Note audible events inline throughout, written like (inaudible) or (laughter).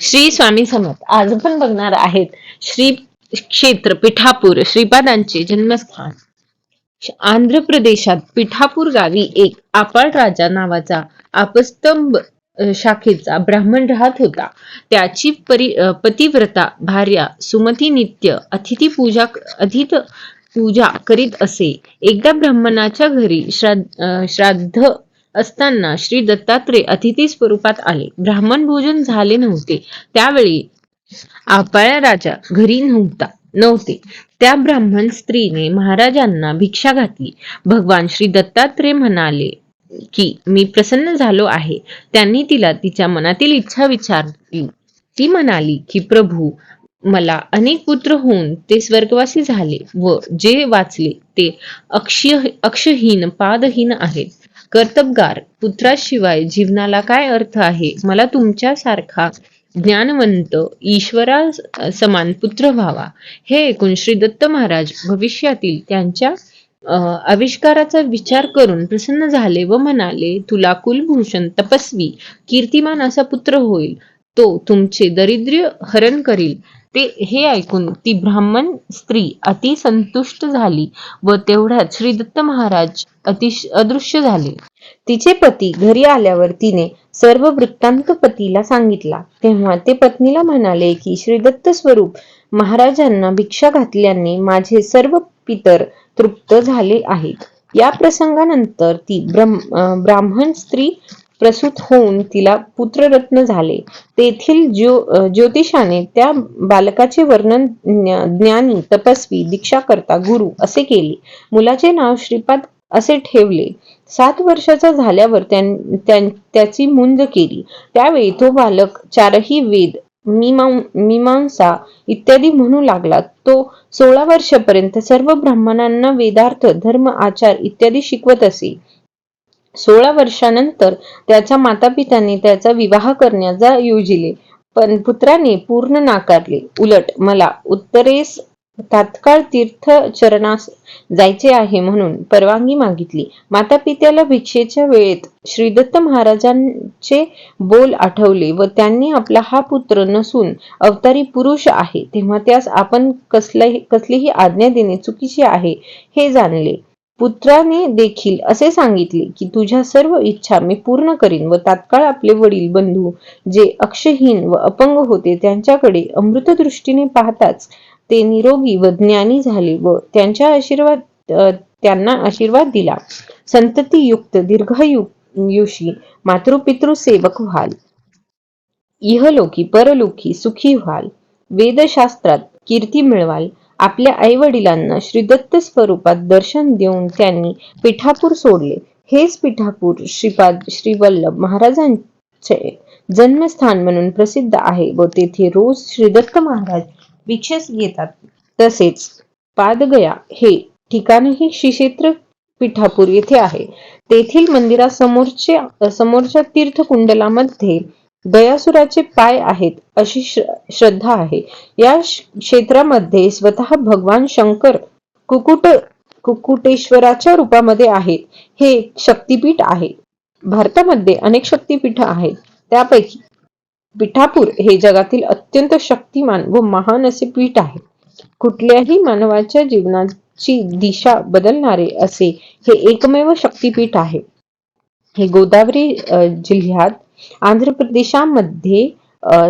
श्री स्वामी समर्थ. आज पण बघणार आहेत श्री क्षेत्र पिठापूर श्रीपादांचे जन्मस्थान. आंध्र प्रदेशात पिठापूर गावी एक आपाळ राजा नावाचा आपस्तंभ शाखेचा ब्राह्मण राहत होता. त्याची परी पतिव्रता भार्या सुमती नित्य अतिथी पूजा अधित पूजा करीत असे. एकदा ब्राह्मणाच्या घरी श्राद्ध श्राद्ध असताना श्री दत्तात्रय अतिथी स्वरूपात आले. ब्राह्मण भोजन झाले नव्हते. त्यावेळी आपाळ्या राजा घरी नव्हता नव्हते. त्या ब्राह्मण स्त्रीने महाराजांना भिक्षा घातली. भगवान श्री दत्तात्रय म्हणाले की मी प्रसन्न झालो आहे. त्यांनी तिला तिच्या मनातील इच्छा विचारली. ती म्हणाली की प्रभू मला अनेक पुत्र होऊन ते स्वर्गवासी झाले व जे वाचले ते अक्षय अक्षहीन पादहीन आहेत. कर्तबगार पुत्राशिवाय जीवनाला काय अर्थ आहे? मला तुमच्यासारखा ज्ञानवंत ईश्वरा समान पुत्र व्हावा. हे ऐकून श्री दत्त महाराज भविष्यातील त्यांच्या आविष्काराचा विचार करून प्रसन्न झाले व म्हणाले तुला कुलभूषण तपस्वी कीर्तिमान असा पुत्र होईल. तो तुमचे दरिद्र्य हरण करील. ते हे ऐकून ती ब्राह्मण स्त्री अतिसंतुष्ट झाली व तेवढ्यात श्री दत्त महाराज अतिश अदृश्य झाले. तिचे पती घरी आल्यावर तिने सर्व वृत्तांत पतीला सांगितला. तेव्हा ते पत्नीला म्हणाले की श्री दत्त स्वरूप महाराजांना भिक्षा घातल्याने माझे सर्व पितर तृप्त झाले आहेत. या प्रसंगानंतर ती ब्रह्म ब्राह्मण स्त्री प्रसूत होऊन तिला पुत्ररत्न झाले. तेथील ज्यो ज्योतिषाने त्या बालकाचे वर्णन ज्ञानी तपस्वी दीक्षाकर्ता गुरु असे केले. मुलाचे नाव श्रीपाद असे ठेवले. सात वर्षाचा झाल्यावर त्याची मुंज केली. त्यावेळी तो बालक चारही वेद मीमांसा इत्यादी म्हणू लागला. तो सोळा वर्षापर्यंत सर्व ब्राह्मणांना वेदार्थ धर्म आचार इत्यादी शिकवत असे. सोळा वर्षानंतर त्याच्या मातापित्याने त्याचा विवाह करण्याचा योजिले पण पुत्राने पूर्ण नाकारले. उलट मला उत्तरेस तात्काळ तीर्थ चरणास जायचे आहे म्हणून परवानगी मागितली. माता पित्याला भिक्षेच्या वेळेत श्रीदत्त महाराजांचे बोल आठवले व त्यांनी आपला हा पुत्र नसून अवतारी पुरुष आहे. तेव्हा त्यास आपण कसलाही कसलीही आज्ञा देणे चुकीचे आहे हे जाणले. पुत्राने देखील असे सांगितले की तुझ्या सर्व इच्छा मी पूर्ण करीन व तात्काळ आपले वडील बंधू जे अक्षहीन व अपंग होते त्यांच्याकडे अमृत दृष्टीने पाहताच ते निरोगी व ज्ञानी झाले व त्यांच्या आशीर्वाद त्यांना आशीर्वाद दिला. संततीयुक्त दीर्घायुषी मातृपितृ सेवक व्हाल. इहलोकी परलोकी सुखी व्हाल. वेदशास्त्रात कीर्ती मिळवाल. आपल्या आई वडिलांना श्रीदत्त स्वरूपात दर्शन देऊन त्यांनी पिठापूर सोडले. हेच पिठापूर श्रीपाद श्रीवल्लभ महाराजांचे जन्मस्थान म्हणून प्रसिद्ध आहे व तेथे रोज श्रीदत्त महाराज भिक्षेस घेतात. तसेच पादगया हे ठिकाणही श्री क्षेत्र पिठापूर येथे आहे. तेथील मंदिरासमोरचे समोरच्या तीर्थकुंडलामध्ये दयासुराचे पाय आहेत अशी श्रद्धा आहे. या क्षेत्रामध्ये स्वतः भगवान शंकर कुकुट कुकुटेश्वराच्या रूपामध्ये आहेत. हे शक्तीपीठ शक्तिपीठ आहे. भारतामध्ये अनेक शक्तिपीठ आहेत. त्यापैकी पिठापूर हे जगातील अत्यंत शक्तिमान व महान असे पीठ आहे. कुठल्याही मानवाच्या जीवनाची दिशा बदलणारे असे हे एकमेव शक्तिपीठ आहे. हे गोदावरी जिल्ह्यात आंध्र प्रदेशामध्ये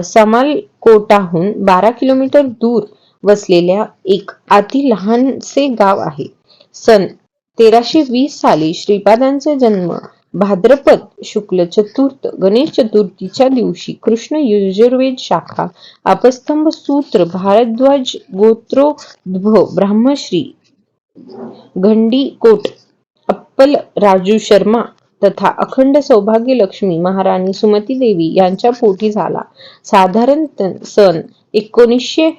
समालकोटाहून बारा किलोमीटर दूर वसलेल्या एक अति लहानसे गाव आहे. सन तेराशे वीस साली श्रीपादांचा जन्म भाद्रपद शुक्ल चतुर्थ गणेश चतुर्थीच्या दिवशी कृष्ण यजुर्वेद शाखा अपस्तंभ सूत्र भारद्वाज गोत्रोद्भव ब्राह्मश्री घंडीकोट अप्पल राजू शर्मा तथा अखंड सौभाग्य लक्ष्मी महाराणी सुमती देवी यांच्या पोटी झाला. साधारण सन एकोणीसशे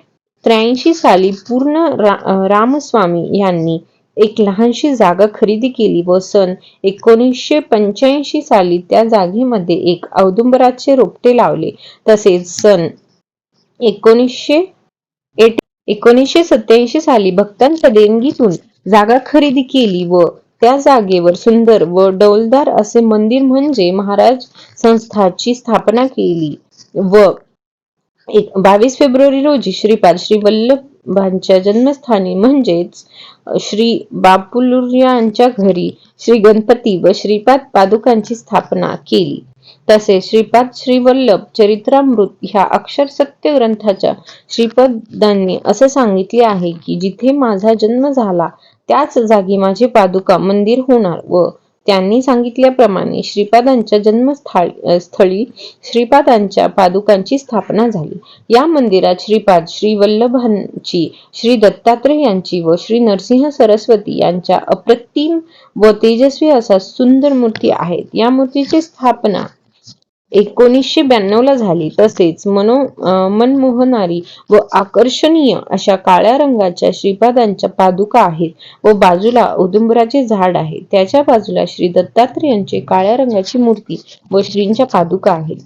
त्र्याऐंशी साली पूर्ण रा, रामस्वामी यांनी एक लहानशी जागा खरेदी केली व सन एकोणीसशे पंच्याऐंशी साली त्या जागेमध्ये एक औदुंबराचे रोपटे लावले. तसेच सन एकोणीसशे एकोणीसशे सत्याऐंशी साली भक्तांच्या देणगीतून जागा खरेदी केली व त्या जागेवर सुंदर व डौलदार असे मंदिर म्हणजे महाराज संस्थाची स्थापना केली व एक बावीस फेब्रुवारी रोजी श्रीपाद श्री वल्लभांच्या जन्मस्थानी म्हणजेच श्री बापुलुर्यांच्या घरी श्री गणपती व श्रीपाद पादुकांची स्थापना केली. तसेच श्रीपाद श्री वल्लभ चरित्रामृत ह्या अक्षर सत्य ग्रंथाच्या श्रीपदांनी असे सांगितले आहे की जिथे माझा जन्म झाला त्याच जागी माझे पादुका मंदिर होणार व त्यांनी सांगितल्याप्रमाणे श्रीपादांच्या जन्मस्थळी श्रीपादांच्या पादुकांची स्थापना झाली. या मंदिरात श्रीपाद श्री वल्लभांची श्री दत्तात्रय यांची व श्री नरसिंह सरस्वती यांच्या अप्रतिम व तेजस्वी असा सुंदर मूर्ती आहेत. या मूर्तीची स्थापना एकोणीसशे ब्याण्णव ला झाली. तसेच मनो मनमोहनारी व आकर्षणीय अशा काळ्या रंगाच्या श्रीपादांच्या पादुका आहेत व बाजूला औदुंबराचे झाड आहे. त्याच्या बाजूला श्री दत्तात्रेयांचे काळ्या रंगाची मूर्ती व श्रींच्या पादुका आहेत.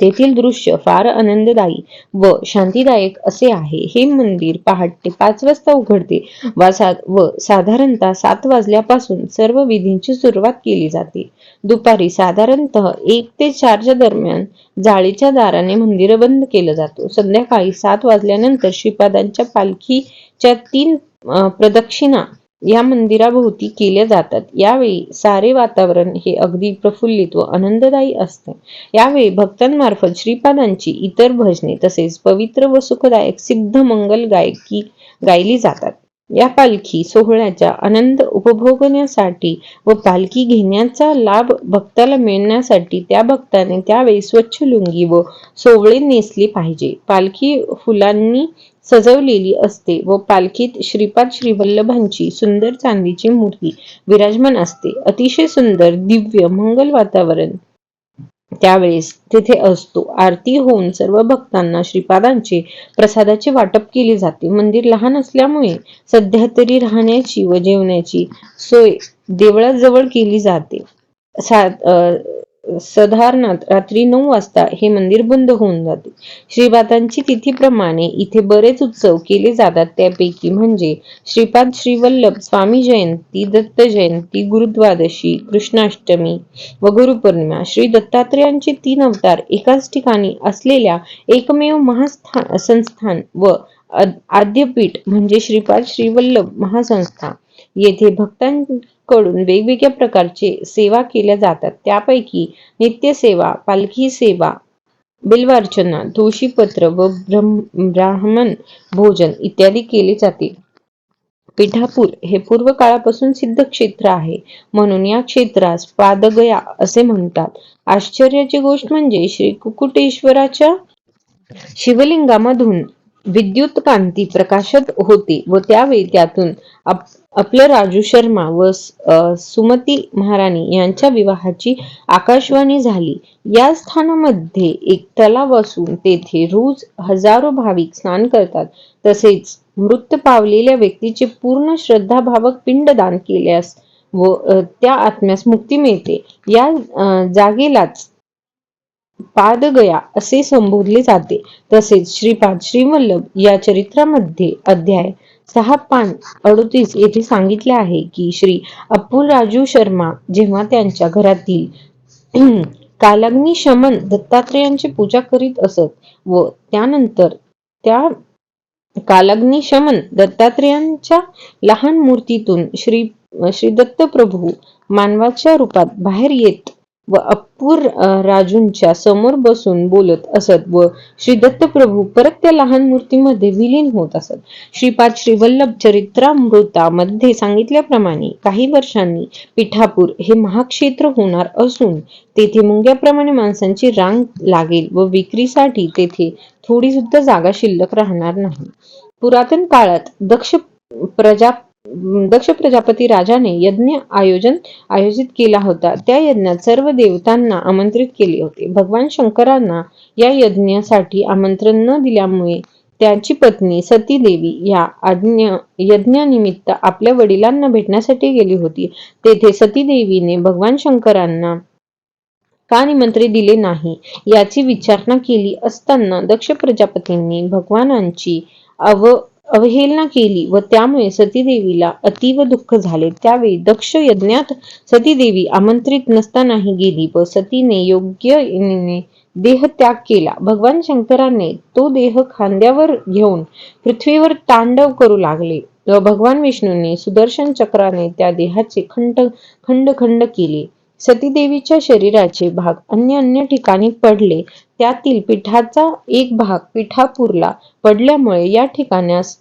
तेथील दृश्य फार आनंददायी व शांतीदायक असे आहे. हे मंदिर पहाटे पाच वाजता उघडते. व साधारणतः सात वाजल्यापासून सर्व विधींची सुरुवात केली जाते. दुपारी साधारणतः एक ते चारच्या दरम्यान जाळीच्या दाराने मंदिर बंद केलं जातो. संध्याकाळी सात वाजल्यानंतर श्रीपादांच्या पालखीच्या तीन प्रदक्षिणा या मंदिराभोवती केल्या जातात. यावेळी सारे वातावरण हे अगदी प्रफुल्लित व आनंददायी असते. यावेळी भक्तांमार्फत श्रीपादांची इतर भजने तसेच पवित्र व सुखदायक सिद्ध मंगल गायकी गायली जातात. या पालखी सोहळ्याचा आनंद उपभोगण्यासाठी व पालखी घेण्याचा लाभ भक्ताला मिळण्यासाठी त्या भक्ताने त्यावेळी स्वच्छ लुंगी व सोवळे नेसली पाहिजे. पालखी फुलांनी सजवलेली असते व पालखीत श्रीपाद श्री वल्लभांची सुंदर चांदीची मूर्ती विराजमान असते. अतिशय सुंदर दिव्य मंगल वातावरण त्यावेळेस तेथे असतो. आरती होऊन सर्व भक्तांना श्रीपादांचे प्रसादाचे वाटप केले जाते. मंदिर लहान असल्यामुळे सध्या तरी राहण्याची व जेवण्याची सोय देवळाजवळ केली जाते. साधारणत रात्री नऊ वाजता हे मंदिर बंद होऊन जाते. श्रीपादांची तिथीप्रमाणे इथे बरेच उत्सव केले जातात. त्यापैकी म्हणजे श्रीपाद श्रीवल्लभ स्वामी जयंती दत्त जयंती गुरुद्वादशी कृष्णाष्टमी व गुरुपौर्णिमा श्री दत्तात्रेयांचे तीन अवतार एकाच ठिकाणी असलेल्या एकमेव महास्थान संस्थान व आद्यपीठ म्हणजे श्रीपाद श्रीवल्लभ महासंस्था. येथे भक्तां कडून वेगवेगळ्या प्रकारचे सेवा केल्या जातात. त्यापैकी नित्यसेवा पालखी सेवा बिल्वार्चना तुळशीपत्र व ब्राह्मण भोजन इत्यादी केले जाते. पिठापूर हे पूर्व काळापासून सिद्ध क्षेत्र आहे. म्हणून या क्षेत्रास पादगया असे म्हणतात. आश्चर्याची गोष्ट म्हणजे श्री कुकुटेश्वराच्या शिवलिंगामधून विद्युत कांती प्रकाशत होते व त्यावेळी त्यातून आपलं राजू शर्मा व सुमती महाराणी यांच्या विवाहाची आकाशवाणी झाली. या स्थानामध्ये एक तलाव असून तेथे रोज हजारो भाविक स्नान करतात. तसेच मृत पावलेल्या व्यक्तीचे पूर्ण श्रद्धाभावक पिंडदान केल्यास व त्या आत्म्यास मुक्ती मिळते. या जागेलाच पादगया असे संबोधले जाते. तसेच श्रीपाद श्रीवल्लभ या चरित्रामध्ये अध्याय सहा पान अडतीस येथे सांगितले आहे की श्री अपुल राजू शर्मा जेव्हा त्यांच्या घरातील (clears throat) कालाग्नी शमन दत्तात्रेयांची पूजा करीत असत व त्यानंतर त्या कालाग्नी शमन दत्तात्रेयांच्या लहान मूर्तीतून श्री श्री दत्त प्रभू मानवाच्या रूपात बाहेर येत व अप्पूर राजूंच्या समोर बसून बोलत असत व श्री दत्तप्रभू परत त्या लहान मूर्तीमध्ये विलीन होत असत. श्रीपाद श्रीवल्लभ चरित्रामृतामध्ये सांगितल्याप्रमाणे काही वर्षांनी पिठापूर हे महाक्षेत्र होणार असून तेथे मुंग्याप्रमाणे माणसांची रांग लागेल व विक्रीसाठी तेथे थोडी सुद्धा जागा शिल्लक राहणार नाही. पुरातन काळात दक्ष प्रजा दक्ष प्रजापती राजाने यज्ञ आयोजन आयोजित केला होता. त्या यज्ञात सर्व देवतांना आमंत्रित केले होते. भगवान शंकरांना या यज्ञासाठी आमंत्रण न दिल्यामुळे त्याची पत्नी सती देवी या यज्ञानिमित्त आपल्या वडिलांना भेटण्यासाठी गेली होती. तेथे सती देवीने भगवान शंकरांना का निमंत्रित दिले नाही याची विचारणा केली असताना दक्ष प्रजापतींनी भगवानांची अव अवहेलना केली व त्यामुळे सतीदेवीला अतीव दुःख झाले. त्यावेळी दक्ष यज्ञात सतीदेवी आमंत्रित नसतानाही गेली व सतीने योग्य देह त्याग केला. भगवान शंकराने तो देह खांद्यावर घेऊन पृथ्वीवर तांडव करू लागले व भगवान विष्णूने सुदर्शन चक्राने त्या देहाचे खंड खंड खंड केले. सतीदेवीच्या शरीराचे भाग अन्य अन्य ठिकाणी पडले. त्यातील पिठाचा एक भाग पिठापूरला पडल्यामुळे या ठिकाणास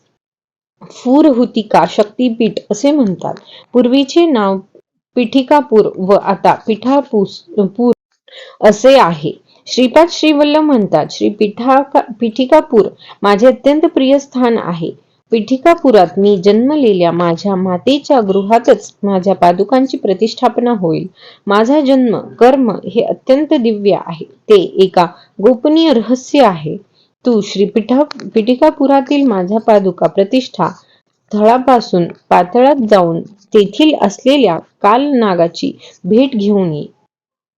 फूरहुतिका शक्तीपीठ असे म्हणतात. पूर्वीचे नाव पिठिकापूर व आता पिठापूस पूर असे आहे. श्रीपाद श्रीवल्लभ म्हणतात श्री पिठा पिठिकापूर माझे अत्यंत प्रिय स्थान आहे. पिठिकापुरात मी जन्मलेल्या माझ्या मातेच्या गृहातच माझ्या पादुकांची प्रतिष्ठापना होईल. माझा जन्म कर्म हे अत्यंत दिव्य आहे. ते एका गोपनीय रहस्य आहे. तू श्री पिठा पिठिकापुरातील माझ्या पादुका प्रतिष्ठा स्थळापासून पातळात जाऊन तेथील असलेल्या कालनागाची भेट घेऊन ये.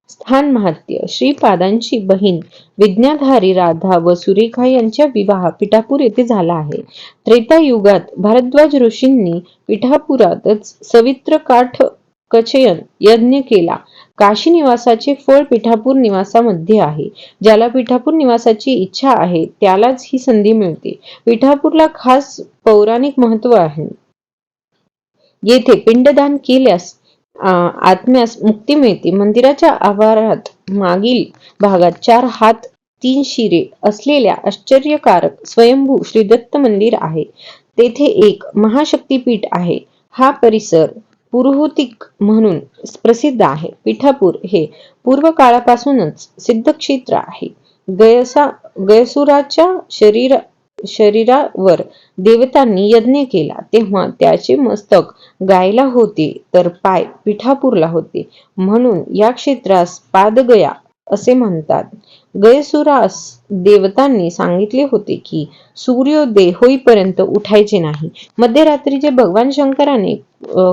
स्थान महात्य. श्रीपादांची बहीण विज्ञाधारी राधा व सुरेखा यांच्या विवाह पिठापूर येथे झाला आहे. त्रेता युगात भारद्वाज ऋषींनी पिठापुरातच सवित्र काठ कचयन यज्ञ केला. काशी निवासाचे फळ पिठापूर निवासामध्ये आहे. ज्याला पिठापूर निवासाची इच्छा आहे त्यालाच ही संधी मिळते. पिठापूरला खास पौराणिक महत्त्व आहे. येथे पिंडदान केल्यास आत्म्यास मुक्ती मिळते. मंदिराच्या आवारात मागील भागात चार हात तीन शिरे असलेल्या आश्चर्यकारक स्वयंभू श्री दत्त मंदिर आहे. तेथे एक महाशक्तीपीठ आहे. हा परिसर पुरोहितिक म्हणून प्रसिद्ध आहे. पिठापूर हे पूर्व काळापासूनच सिद्ध क्षेत्र आहे. गयसा गयसुराच्या शरीर शरीरावर देवतांनी यज्ञ केला तेव्हा त्याचे मस्तक गायला होते तर पाय पिठापूरला होते. म्हणून या क्षेत्रास पादगया असे म्हणतात. गयसुरास देवतांनी सांगितले होते की सूर्योदय होईपर्यंत उठायचे नाही. मध्यरात्रीचे भगवान शंकराने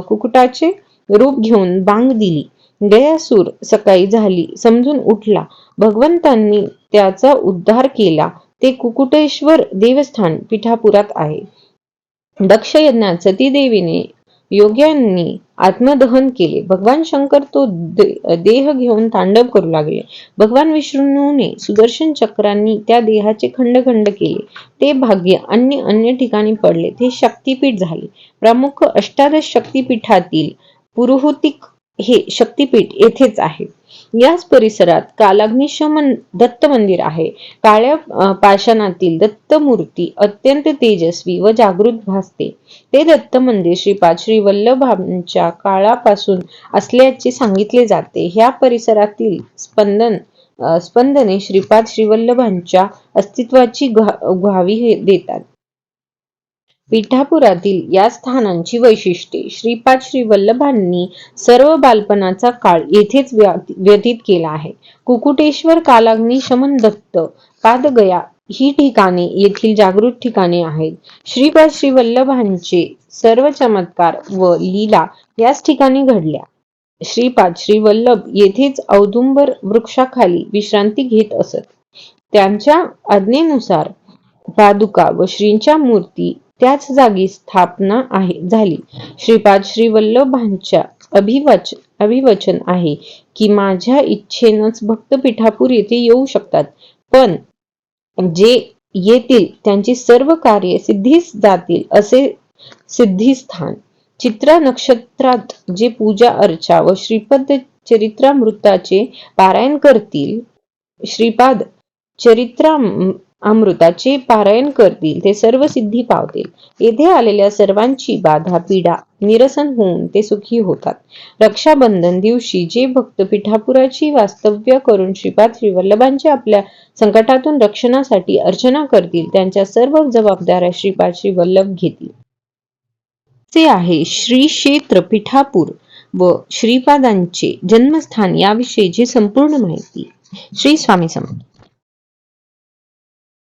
कुकुटाचे रूप घेऊन बांग दिली. गयासूर सकाळी झाली समजून उठला. भगवंतांनी त्याचा उद्धार केला. ते कुकुटेश्वर देवस्थान पिठापुरात आहे. दक्ष यज्ञात सतीदेवीने योग्यांनी आत्मदहन केले. भगवान शंकर तो देह घेऊन तांडव करू लागले. भगवान विष्णूने सुदर्शन चक्रांनी त्या देहाचे खंड खंड केले. ते भाग्य अन्य अन्य ठिकाणी पडले. ते शक्तीपीठ झाले. प्रमुख अष्टादश शक्तीपीठातील पुरोहितिक हे शक्तीपीठ येथेच आहे. याच परिसरात कालाग्निशमन दत्त मंदिर आहे. काळ्या पाषाणातील दत्त मूर्ती अत्यंत तेजस्वी व जागृत भासते. ते दत्त मंदिर श्रीपाद श्री वल्लभांच्या काळापासून असल्याचे सांगितले जाते. ह्या परिसरातील स्पंदन स्पंदने श्रीपाद श्रीवल्लभांच्या अस्तित्वाची ग्वाही देतात. पिठापुरातील या स्थानांची वैशिष्ट्ये. श्रीपाद श्री वल्लभांनी सर्व बालपणाचा काळ येथेच व्यतीत केला आहे. कुकुटेश्वर कालाग्नी शमन दत्त पादगया ही ठिकाणे येथील जागृत ठिकाणे आहेत. श्रीपाद श्री वल्लभांचे सर्व चमत्कार व लीला याच ठिकाणी घडल्या. श्रीपाद श्री वल्लभ येथेच औदुंबर वृक्षाखाली विश्रांती घेत असत. त्यांच्या आज्ञेनुसार पादुका व श्रींच्या मूर्ती त्याच जागी स्थापना आहे झाली. श्रीपाद श्री वल्लभांच्या अभिवाच अभिवचन आहे की माझ्या इच्छेनच भक्तपीठापूर येथे येऊ शकतात. पण जे येतील त्यांची सर्व कार्य सिद्धीस जातील असे सिद्धिस्थान. चित्रा नक्षत्रात जे पूजा अर्चा व श्रीपद चरित्रामृताचे पारायण करतील श्रीपाद चरित्रा अमृताचे पारायण करतील ते सर्व सिद्धी पावतील. येथे आलेल्या सर्वांची बाधा पीडा निरसन होऊन ते सुखी होतात. रक्षाबंधन दिवशी जे भक्त पिठापुराची वास्तव्य करून श्रीपाद श्रीवल्लभांच्या आपल्या संकटातून रक्षणासाठी अर्चना करतील त्यांच्या सर्व जबाबदाऱ्या श्रीपाद श्री वल्लभ घेतील. ते आहे श्री क्षेत्र पिठापूर व श्रीपादांचे जन्मस्थान याविषयीची संपूर्ण माहिती. श्री स्वामी समर्थ.